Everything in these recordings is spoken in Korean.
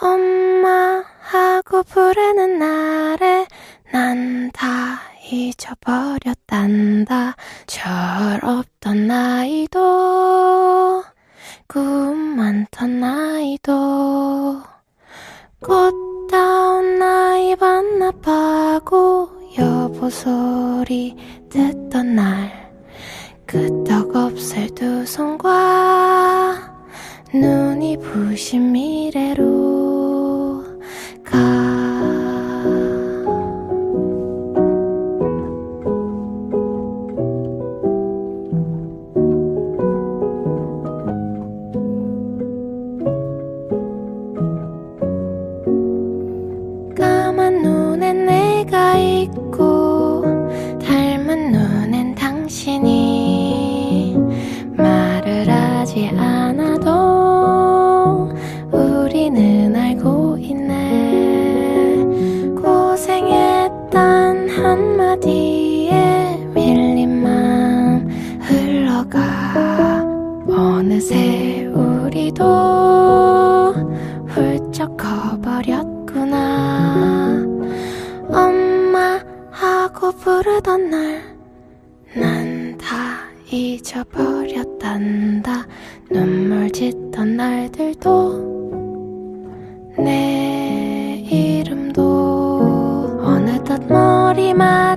엄마 하고 부르는 날에 난 다 잊어버렸단다. 철없던 나이도 꿈 많던 나이도 꽃다운 나이 반납하고 여보 소리 듣던 날. 끄떡없을 두 손과 눈이 부신 미래로 한마디에 밀린 마음 흘러가. 어느새 우리도 훌쩍 커버렸구나. 엄마 하고 부르던 날 난 다 잊어버렸단다. 눈물 짓던 날들도 내 이름도 어느덧 머리맡에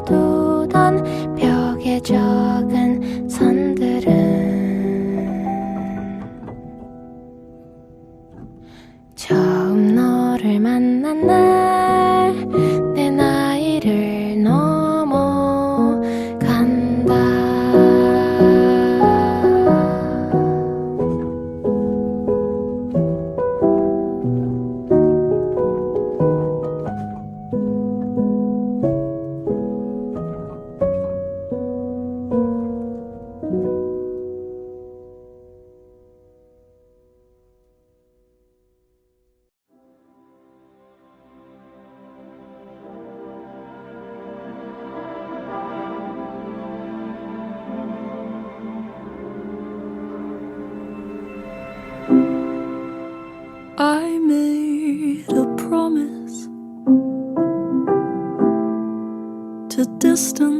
재어두던 벽에 적은 선들은 처음 너를 만난 날 I made a promise to distance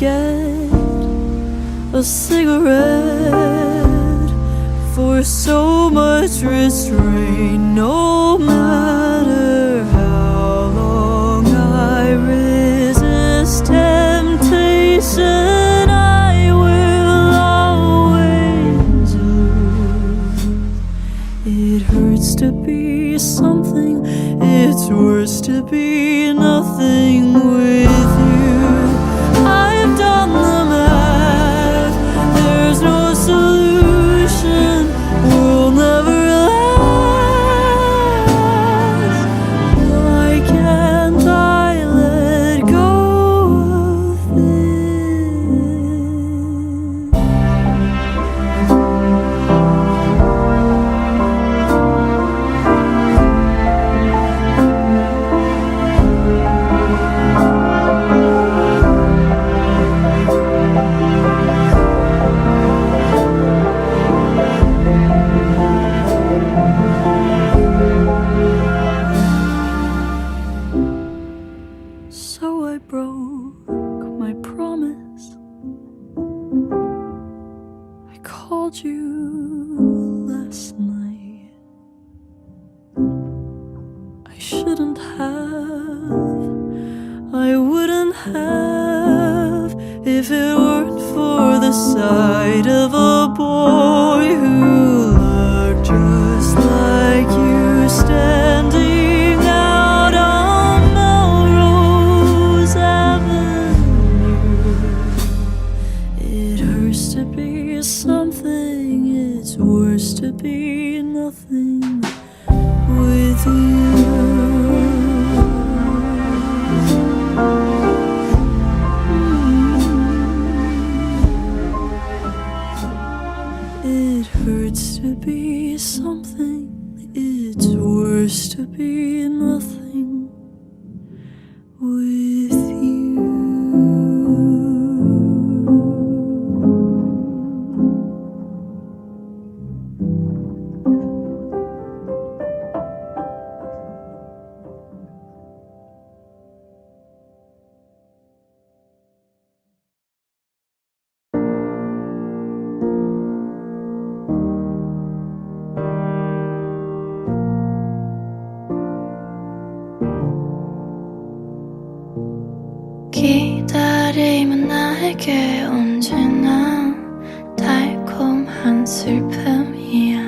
get a cigarette for so much restraint, no called you last night. I shouldn't have, I wouldn't have if it weren't for the sight of a boy who looked just like you standing. to be so to be nothing with you. Mm. It hurts to be something, it's worse to be 내게 언제나 달콤한 슬픔이야.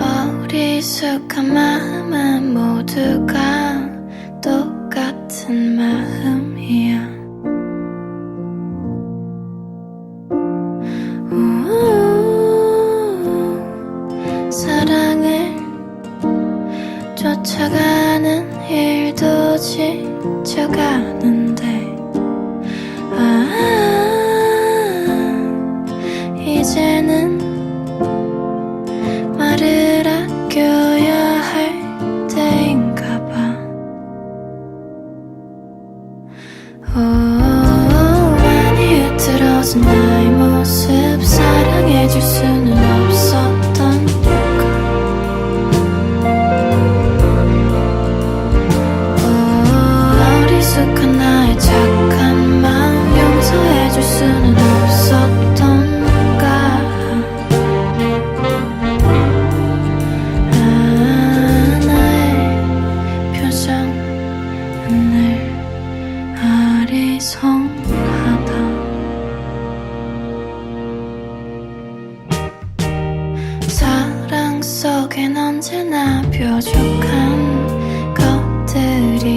어리숙한 마음은 모두가 지쳐가는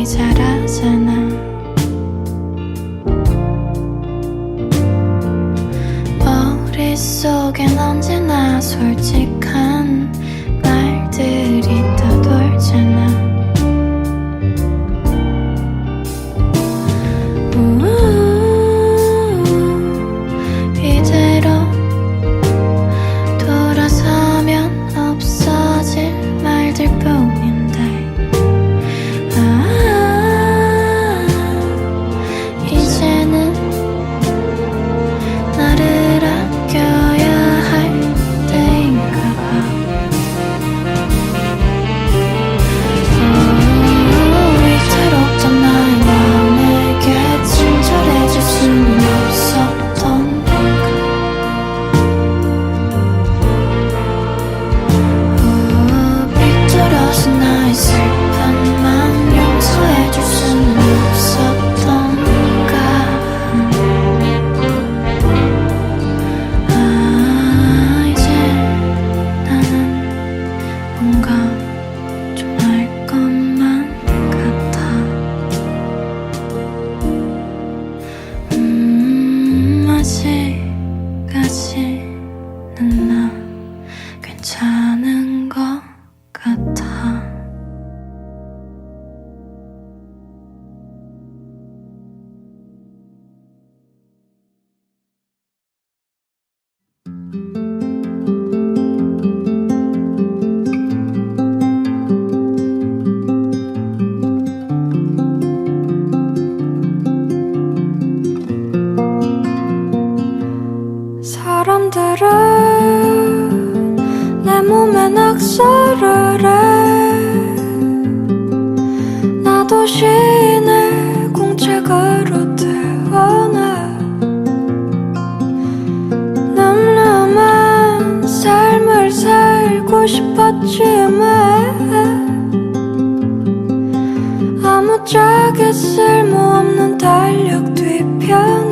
자라서 도 시인 을 공책으로 태워나 남남한 삶을 살고 싶었지만 아무짝에 쓸모없는 달력 뒤편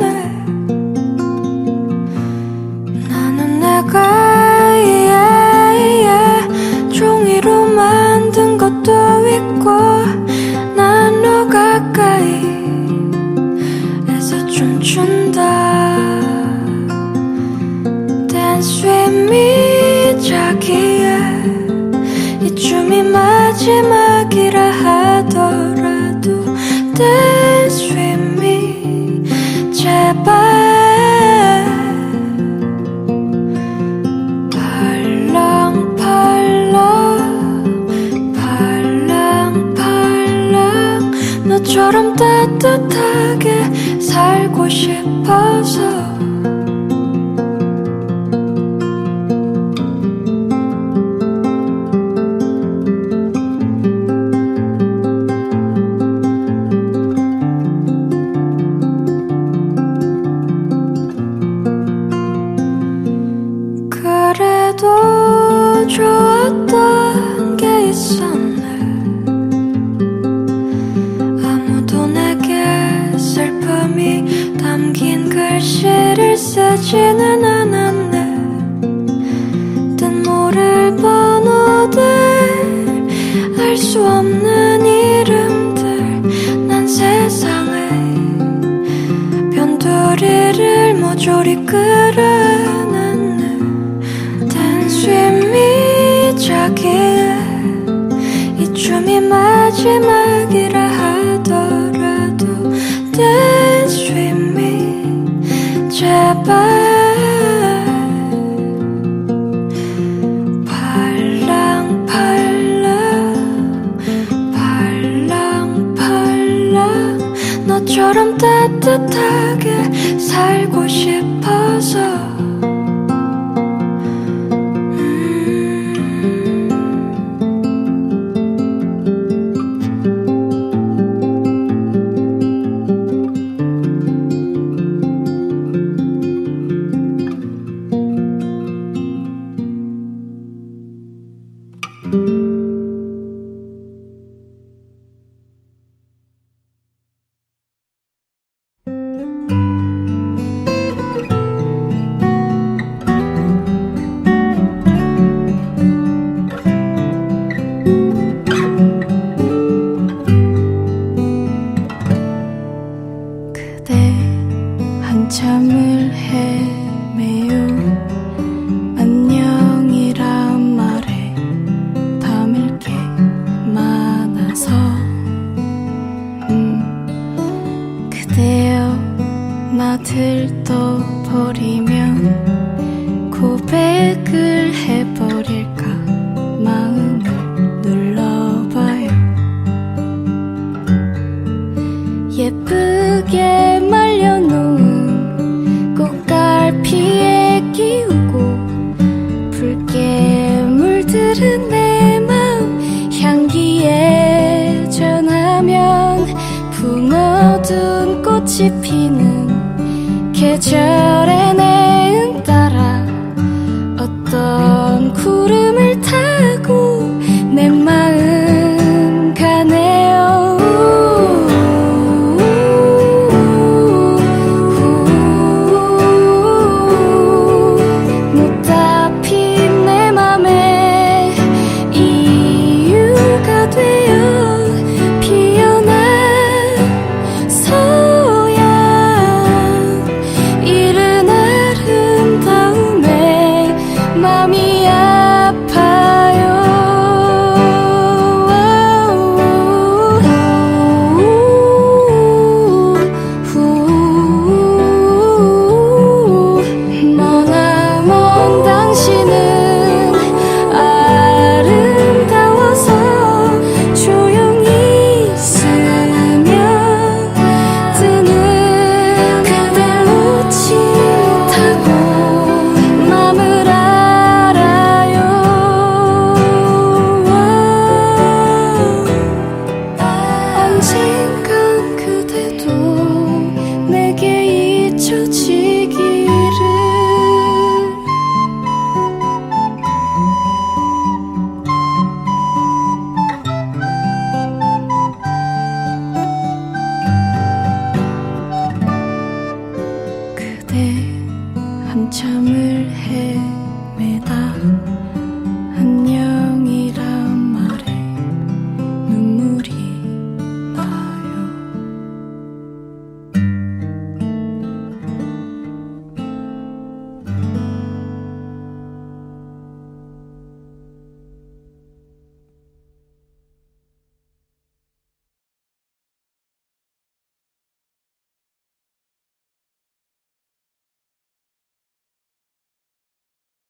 그처럼 따뜻하게 살고 싶어서. 그래도 좋았던 게 있어 지는 않았네 뜻 모를 번호들 알 수 없는 이름들 난 세상에 변두리를 모조리 끄르는 단숨이 자기의 이춤이 마지막